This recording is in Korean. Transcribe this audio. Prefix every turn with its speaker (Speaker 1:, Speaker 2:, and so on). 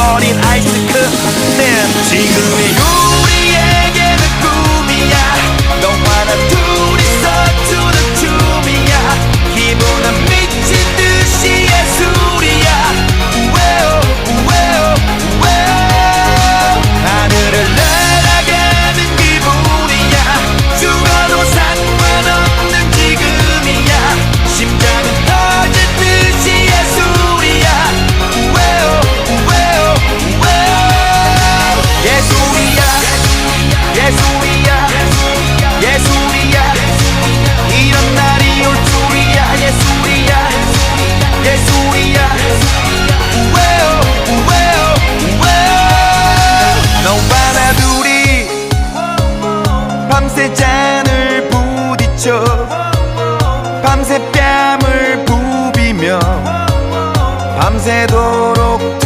Speaker 1: 녹아버린 아이스크림 지금의 요 밤새 잔을 부딪혀 밤새 뺨을 부비며 밤새도록